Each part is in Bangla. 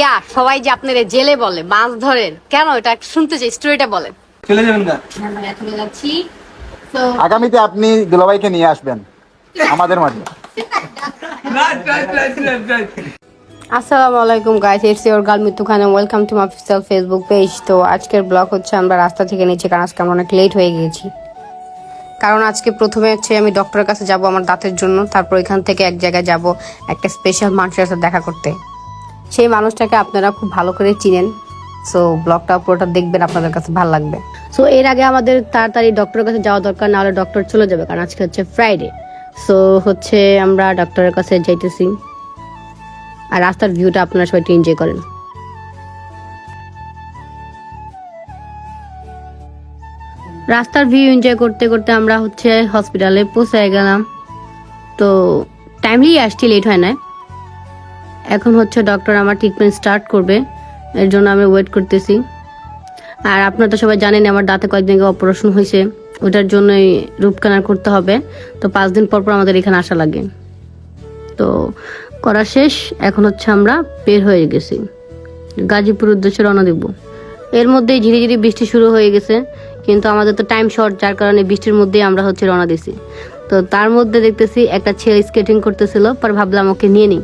ইয়া সবাই যে আপনারা জেলে বলে মাছ ধরেন কেন এটা শুনতে চাই স্টোরিটা বলেন। চলে যাবেন না তো আগামীতে আপনি দুলাভাইকে নিয়ে আসবেন আমাদের মাঝে। আসসালামু আলাইকুম guys it's your girl Mitu Khan welcome to my official Facebook page তো আজকের ব্লগ হচ্ছে আমরা রাস্তা থেকে নিচে কারণ আজকে আমরা অনেক লেট হয়ে গিয়েছি কারণ আজকে প্রথমে হচ্ছে আমি ডক্টরের কাছে যাব আমার দাঁতের জন্য। তারপর এখান থেকে এক জায়গায় যাব একটা স্পেশাল মানুষের সাথে দেখা করতে। সেই মানুষটাকে আপনারা খুব ভালো করে চিনেন। সো ব্লগটা পুরোটা দেখবেন, আপনাদের কাছে ভালো লাগবে। সো এর আগে আমাদের তাড়াতাড়ি ডক্টরের কাছে যাওয়া দরকার না হলে ডক্টর চলে যাবে, কারণ আজকে হচ্ছে ফ্রাইডে সো হচ্ছে আমরা ডক্টরের কাছে যাইতেছি। আর রাস্তার ভিউটা আপনারা সবাই এনজয় করেন। রাস্তার ভিউ এনজয় করতে করতে আমরা হচ্ছে হসপিটালে পৌঁছে গেলাম। তো টাইমলি আসছি লেট হয় না এখন হচ্ছে ডক্টর আমার ট্রিটমেন্ট স্টার্ট করবে। এর জন্য আমি ওয়েট করতেছি। আর আপনারা তো সবাই জানেন আমার দাঁতে কয়েকদিন আগে অপারেশন হয়েছে। ওটার জন্যই রূপ কানার করতে হবে। তো পাঁচ দিন পর পর আমাদের এখানে আসা লাগে। তো করা শেষ, এখন হচ্ছে আমরা বের হয়ে গেছি। গাজীপুর উদ্দেশ্যে রওনা দিব। এর মধ্যেই ধীরে ধীরে বৃষ্টি শুরু হয়ে গেছে। কিন্তু আমাদের তো টাইম শর্ট যার কারণে বৃষ্টির মধ্যেই আমরা হচ্ছে রওনা দিছি তো তার মধ্যে দেখতেছি একটা ছেলে স্কেটিং করতেছিল, পর ভাবলাম ওকে নিয়ে নিই।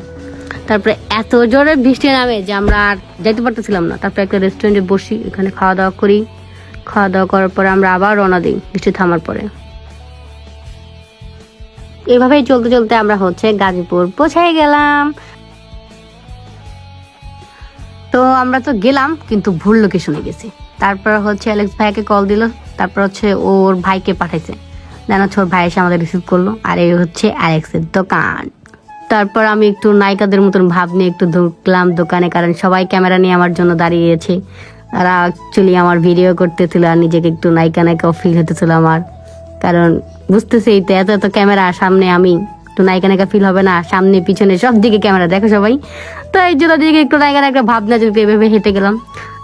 তারপরে এত জোরে বৃষ্টি নামে যে আমরা আর যাইতে পারতেছিলাম না। তারপরে একটা রেস্টুরেন্টে বসি, এখানে খাওয়া দাওয়া করি। খাওয়া দাওয়া করার পরে আমরা আবার রওনা দিই, বৃষ্টি থামার পরে। এভাবেই চলতে চলতে আমরা হচ্ছে গাজীপুর পৌঁছায় গেলাম। আমরা তো গেলাম, কিন্তু ভুল লোকেশনে গেছি। তারপর হচ্ছে অ্যালেক্স ভাইকে কল দিল, তারপর হচ্ছে ওর ভাইকে পাঠাইছে। দেন হচ্ছে ওর ভাই এসে আমাদের রিসিভ করল, আর এই হচ্ছে অ্যালেক্সের দোকান। তারপর আমি একটু নায়িকাদের মতন ভাব নিয়ে একটু ঢুকলাম দোকানে, কারণ সবাই ক্যামেরা নিয়ে আমার জন্য দাঁড়িয়েছে। তারা অ্যাকচুয়ালি আমার ভিডিও করতেছিল আর নিজেকে একটু নায়িকা নায়িকাও ফিল হতেছিল আমার। কারণ বুঝতেছি তো এত এত ক্যামেরা, সামনে আমি একটু নায়িকা নায়িকা ফিল হবে না, সামনে পিছনে সব দিকে ক্যামেরা, দেখো সবাই। তো এই জন্য দিকে একটু নায়িকা একটা ভাবনা যদি ভেবে হেঁটে গেলাম।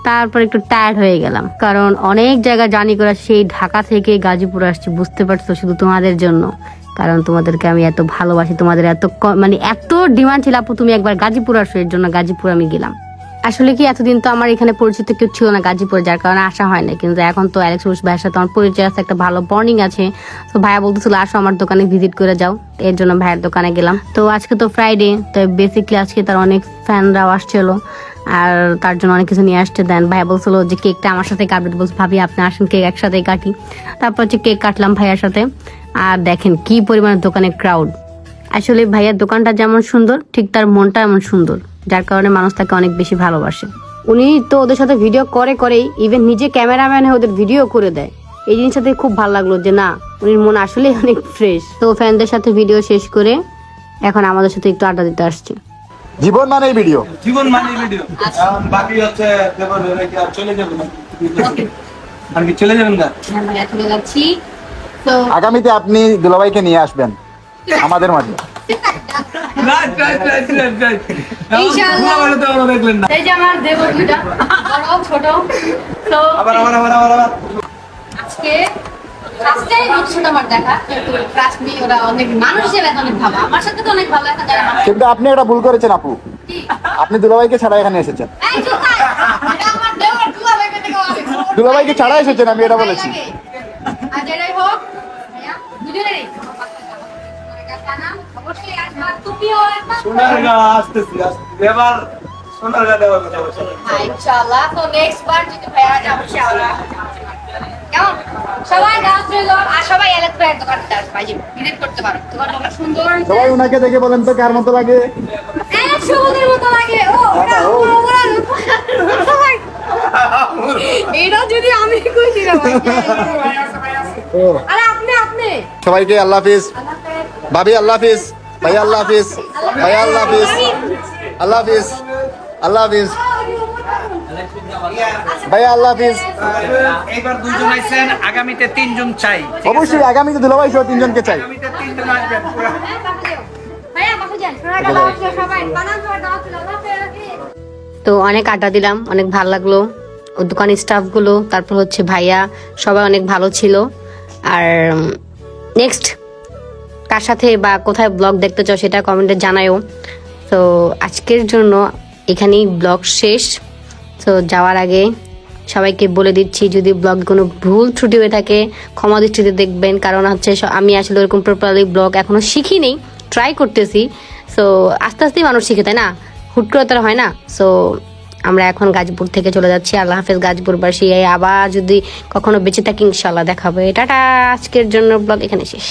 তারপর একটু টায়ার্ড হয়ে গেলাম। কারণ অনেক জায়গা জানি করা সেই ঢাকা থেকে গাজীপুর আসছি, বুঝতে পারছ শুধু তোমাদের জন্য। কারণ তোমাদেরকে আমি এত ভালোবাসি, তোমাদের এত মানে এত ডিমান্ড ছিল, আপু, তুমি একবার গাজীপুর আসো, এর জন্য গাজীপুর আমি গেলাম। আসলে কি এতদিন তো আমার এখানে পরিচিত কেউ ছিল না গাজীপুর, যার কারণে আসা হয় না কিন্তু এখন তো অ্যালেক্স রুশ ভাইয়ের সাথে আমার পরিচয় আছে, একটা ভালো বর্নিং আছে। তো ভাইয়া বলতেছিল, আসো আমার দোকানে ভিজিট করে যাও। এর জন্য ভাইয়ের দোকানে গেলাম। তো আজকে তো ফ্রাইডে তো বেসিকলি আজকে তার অনেক ফ্যানরাও আসছিল। আর তার জন্য অনেক কিছু নিয়ে আসতে দেন ভাইয়া বলছিল যে, কেকটা আমার সাথে কাটবে। বলছে, ভাবি, আপনি আসেন, কেক একসাথে কাটি। তারপর হচ্ছে কেক কাটলাম ভাইয়ার সাথে। আর দেখেন কি পরিমাণে দোকানে ক্রাউড আসলে ভাইয়ার দোকানটা যেমন সুন্দর, ঠিক তার মনটা এমন সুন্দর। যার কারণে মানুষ তাকে অনেক বেশি ভালোবাসে। উনি তো ওদের সাথে ভিডিও করে করেই ইভেন নিজে ক্যামেরাম্যান হয়ে ওদের ভিডিও করে দেয়। এই জিনিসটাতে খুব ভালো লাগল যে না উনির মন আসলেই অনেক ফ্রেশ তো ফ্যানদের সাথে ভিডিও শেষ করে এখন আমাদের সাথে একটু আড্ডা দিতে আসছে। জীবন মানে ভিডিও জীবন মানে ভিডিও বাকি হচ্ছে চলে যাবেন আর কি চলে যাবেন না আমরা এখন যাচ্ছি। তো আগামীতে আপনি দুলাভাইকে নিয়ে আসবেন আমাদের মাঝে। Right right right right right ইনশাআল্লাহ। তো আমরা দেখলেন না। এই যে আমার দেব দুইটা বড় ছোট তো আবার আবার আবার আবার আবার আজকে ফার্স্ট টাইম হচ্ছে আমার দেখা কিন্তু আপনি একটা ভুল করেছেন আপু? আপনি দুলাভাইকে ছাড়া এখানে এসেছেন। দুলাভাইকে ছাড়া এসেছেন আমি এটা বলেছি। হোক আসতেছি এবার দেওয়ার কথা বলছি হ্যাঁ, ইনশাআল্লাহ। তো next বার যদি ভাইয়া আসে, অবশ্যই কেমন? সবাই দাওয়াত রইল, আর সবাই এলেক ভাইয়ের দোকানটাতে আসবা, এই করতে পারো। দোকানটা অনেক সুন্দর। সবাই ওনাকে দেখে বলেন তো কার মতো লাগে এক সবুজের মতো লাগে। ও, ওরা- ওরা- এটা যদি আমি খুশি না ভাই। আরে আপনি আপনি সবাইকে আল্লাহ হাফিজ ভাবি আল্লাহ হাফিজ। ভাই আল্লাহ হাফিজ। ভাই আল্লাহ হাফিজ। আল্লাহ হাফিজ। আল্লাহ হাফিজ। ভাই আল্লাহ হাফিজ। এইবার দুজন আইছেন আগামীতে তিনজন চাই অবশ্যই আগামীতে দুলাভাই সহ তিনজনকে আগামীতে তিনজন আসবেন হ্যাঁ। ভাইয়া, যান। সবাই। বানান। তো অনেক আড্ডা দিলাম অনেক ভালো লাগল। ও দোকানের স্টাফগুলো তারপর হচ্ছে ভাইয়া সবাই অনেক ভালো ছিল। আর নেক্সট কার সাথে বা কোথায় ব্লগ দেখতে চাও সেটা কমেন্টে জানায়ও। তো আজকের জন্য এখানেই ব্লগ শেষ। তো যাওয়ার আগে সবাইকে বলে দিচ্ছি, যদি ব্লগ কোনো ভুল ত্রুটি হয়ে থাকে, ক্ষমা দৃষ্টিতে দেখবেন। কারণ হচ্ছে আমি আসলে ওরকম প্রপারলি ব্লগ এখনও শিখি নেই ট্রাই করতেছি। সো আস্তে আস্তেই মানুষ শিখে, তাই না? হুট করে তারা হয় না। সো আমরা এখন গাজীপুর থেকে চলে যাচ্ছি। আল্লাহ হাফেজ, গাজীপুরবাসী। আবার যদি কখনো বেঁচে থাকি ইনশাল্লাহ দেখাবো। টাটা! আজকের জন্য ব্লগ এখানে শেষ।